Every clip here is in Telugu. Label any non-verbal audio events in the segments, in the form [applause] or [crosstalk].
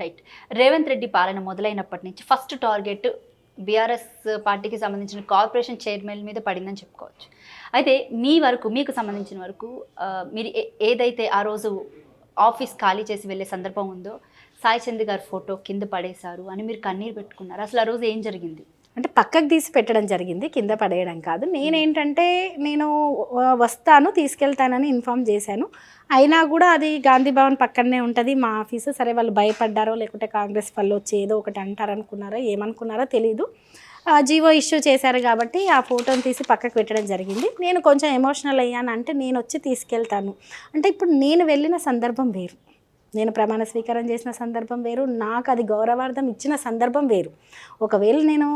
రైట్. రేవంత్ రెడ్డి పాలన మొదలైనప్పటి నుంచి ఫస్ట్ టార్గెట్ బీఆర్ఎస్ పార్టీకి సంబంధించిన కార్పొరేషన్ చైర్మన్ మీద పడిందని చెప్పుకోవచ్చు. అయితే మీ వరకు మీకు సంబంధించిన వరకు మీరు ఏ- ఏదైతే ఆ రోజు ఆఫీస్ ఖాళీ చేసి వెళ్ళే సందర్భం ఉందో సాయి చంద్ గారి ఫోటో కింద పడేశారు అని మీరు కన్నీరు పెట్టుకున్నారు. అసలు ఆ రోజు ఏం జరిగింది? అంటే పక్కకు తీసి పెట్టడం జరిగింది కింద పడేయడం కాదు. నేనేంటంటే నేను వస్తాను తీసుకెళ్తానని ఇన్ఫామ్ చేశాను. అయినా కూడా అది గాంధీ భవన్ పక్కనే ఉంటుంది. మా ఆఫీసు. సరే వాళ్ళు భయపడ్డారో లేకుంటే కాంగ్రెస్ వాళ్ళు వచ్చి ఏదో ఒకటి అంటారనుకున్నారో ఏమనుకున్నారో తెలీదు. జివో జీవో ఇష్యూ చేశారు కాబట్టి ఆ ఫోటోని తీసి పక్కకు పెట్టడం జరిగింది. నేను కొంచెం ఎమోషనల్ అయ్యాను. అంటే నేను వచ్చి తీసుకెళ్తాను. అంటే ఇప్పుడు నేను వెళ్ళిన సందర్భం వేరు. నేను ప్రమాణ స్వీకారం చేసిన సందర్భం వేరు. నాకు అది గౌరవార్థం ఇచ్చిన సందర్భం వేరు. ఒకవేళ నేను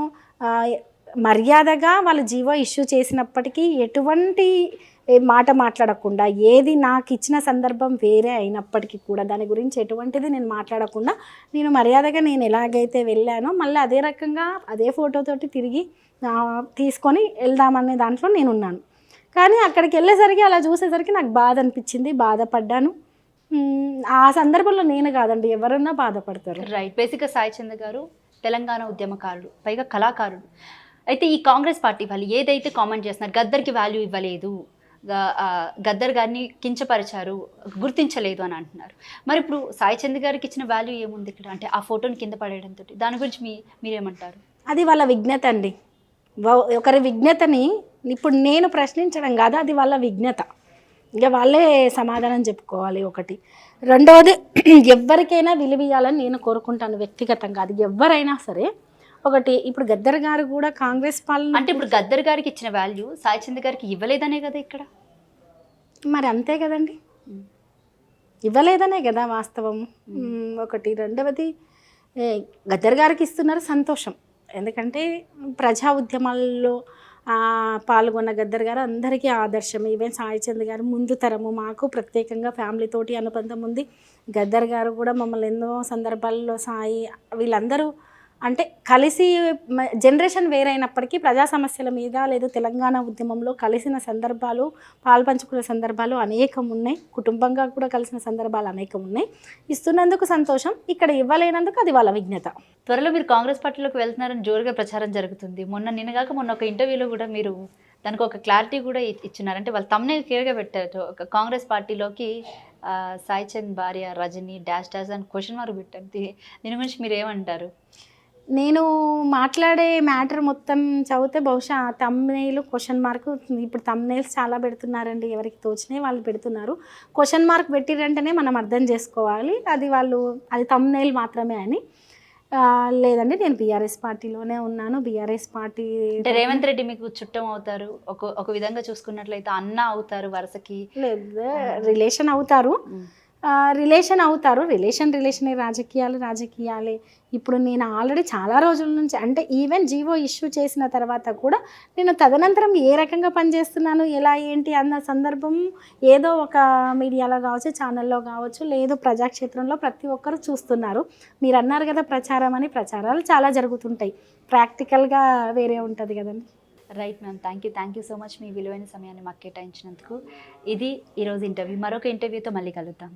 మర్యాదగా వాళ్ళు జీవో ఇష్యూ చేసినప్పటికీ ఎటువంటి మాట మాట్లాడకుండా ఏది నాకు ఇచ్చిన సందర్భం వేరే అయినప్పటికీ కూడా దాని గురించి ఎటువంటిది నేను మాట్లాడకుండా నేను మర్యాదగా నేను ఎలాగైతే వెళ్ళానో మళ్ళీ అదే రకంగా అదే ఫోటోతోటి తిరిగి తీసుకొని వెళ్దామనే దాంట్లో నేను ఉన్నాను కానీ అక్కడికి వెళ్ళేసరికి అలా చూసేసరికి నాకు బాధ అనిపించింది బాధపడ్డాను. ఆ సందర్భంలో నేను కాదండి ఎవరన్నా బాధపడతారు. రైట్ బేసిక్గా సాయిచంద్ గారు తెలంగాణ ఉద్యమకారుడు పైగా కళాకారుడు అయితే ఈ కాంగ్రెస్ పార్టీ వాళ్ళు ఏదైతే కామెంట్ చేస్తున్నారు గద్దర్కి వాల్యూ ఇవ్వలేదు గద్దర్ గారిని కించపరిచారు గుర్తించలేదు అని అంటున్నారు. మరి ఇప్పుడు సాయి చంద్ గారికి ఇచ్చిన వాల్యూ ఏముంది ఇక్కడ? అంటే ఆ ఫోటోని కింద పడేయడంతో దాని గురించి మీ మీరేమంటారు? అది వాళ్ళ విజ్ఞత అండి. వ- ఒకరి విజ్ఞతని ఇప్పుడు నేను ప్రశ్నించడం కాదు అది వాళ్ళ విజ్ఞత. ఇక వాళ్ళే సమాధానం చెప్పుకోవాలి ఒకటి. రెండవది [clears throat] ఎవరికైనా విలువియాలని నేను కోరుకుంటాను వ్యక్తిగతంగా. అది ఎవరైనా సరే ఒకటి ఇప్పుడు గద్దర్ గారు కూడా కాంగ్రెస్ పాలన అంటే ఇప్పుడు గద్దర్ గారికి ఇచ్చిన వాల్యూ సాయి చంద్ గారికి ఇవ్వలేదనే కదా ఇక్కడ? మరి అంతే కదండి. ఇవ్వలేదనే కదా వాస్తవం. ఒకటి. రెండవది గద్దర్ గారికి ఇస్తున్నారు సంతోషం. ఎందుకంటే ప్రజా ఉద్యమాల్లో పాల్గొన్న గద్దర్ గారు అందరికీ ఆదర్శం. ఈవెన్ సాయిచంద్ గారు ముందు తరము మాకు ప్రత్యేకంగా ఫ్యామిలీతోటి అనుబంధం ఉంది. గద్దర్ గారు కూడా మమ్మల్ని ఎన్నో సందర్భాల్లో సాయి వీళ్ళందరూ అంటే కలిసి జనరేషన్ వేరైనప్పటికీ ప్రజా సమస్యల మీద లేదా తెలంగాణ ఉద్యమంలో కలిసిన సందర్భాలు పాల్పంచుకునే సందర్భాలు అనేకం ఉన్నాయి. కుటుంబంగా కూడా కలిసిన సందర్భాలు అనేకం ఉన్నాయి. ఇస్తున్నందుకు సంతోషం ఇక్కడ ఇవ్వలేనందుకు అది వాళ్ళ విజ్ఞత. త్వరలో మీరు కాంగ్రెస్ పార్టీలోకి వెళ్తున్నారని జోరుగా ప్రచారం జరుగుతుంది. మొన్న నిన్నగాక మొన్న ఒక ఇంటర్వ్యూలో కూడా మీరు దానికి ఒక క్లారిటీ కూడా ఇచ్చినారు. అంటే వాళ్ళు తమ్నే క్లియర్గా పెట్టారు. ఒక కాంగ్రెస్ పార్టీలోకి సాయిచంద్ సాయి చంద్ భార్య రజని డాష్ డాష్ అని క్వశ్చన్ మార్క్ పెట్టారు దీని గురించి మీరు ఏమంటారు? నేను మాట్లాడే మ్యాటర్ మొత్తం చదివితే బహుశా తమ్నేలు క్వశ్చన్ మార్క్ ఇప్పుడు తమ్నేల్స్ చాలా పెడుతున్నారండి ఎవరికి తోచినాయి వాళ్ళు పెడుతున్నారు. క్వశ్చన్ మార్క్ పెట్టిరంటేనే మనం అర్థం చేసుకోవాలి. అది వాళ్ళు అది తమ్నేల్ మాత్రమే అని. లేదండి నేను బీఆర్ఎస్ పార్టీలోనే ఉన్నాను. బీఆర్ఎస్ పార్టీ అంటే రేవంత్ రెడ్డి మీకు చుట్టం అవుతారు. ఒక ఒక విధంగా చూసుకున్నట్లయితే అన్న అవుతారు వరుసకి. లేదు రిలేషన్ అవుతారు. రిలేషన్ అవుతారు. రిలేషన్ రిలేషనే రాజకీయాలు రాజకీయాలే. ఇప్పుడు నేను ఆల్రెడీ చాలా రోజుల నుంచి అంటే ఈవెన్ జీవో ఇష్యూ చేసిన తర్వాత కూడా నేను తదనంతరం ఏ రకంగా పనిచేస్తున్నాను ఎలా ఏంటి అన్న సందర్భం ఏదో ఒక మీడియాలో కావచ్చు ఛానల్లో కావచ్చు లేదు ప్రజాక్షేత్రంలో ప్రతి ఒక్కరు చూస్తున్నారు. మీరు అన్నారు కదా ప్రచారం అని ప్రచారాలు చాలా జరుగుతుంటాయి. ప్రాక్టికల్గా వేరే ఉంటుంది కదండి. Right ma'am thank you thank you so much మీ విలువైన సమయాన్ని మాకు కేటాయించినందుకు. ఇది ఈరోజు ఇంటర్వ్యూ మరొక ఇంటర్వ్యూతో మళ్ళీ కలుద్దాం.